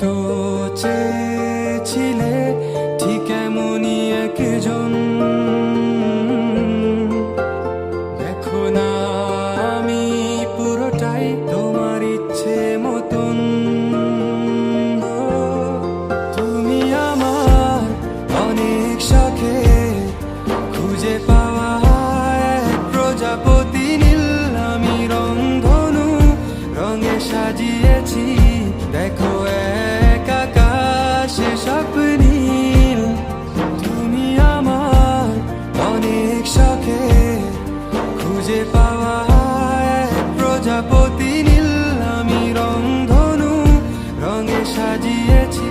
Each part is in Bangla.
তো ঠিক একজন। আমি পুরোটাই তোমার ইচ্ছে মতন। তুমি আমার অনেক খুঁজে পাওয়া প্রজাপতি নীল। আমি রংধনু রঙে সাজিয়েছি, দেখো খুঁজে পাওয়া প্রজাপতি নীল, আমি রংধনু রঙে সাজিয়েছি,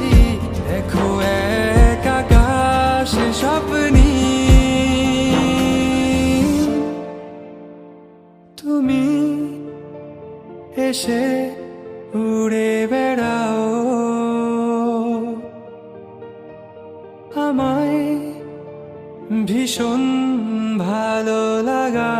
দেখো এক আকাশে স্বপ্নী। তুমি এসে উড়ে বেড়াও। আমায় ভীষণ ভালো লাগা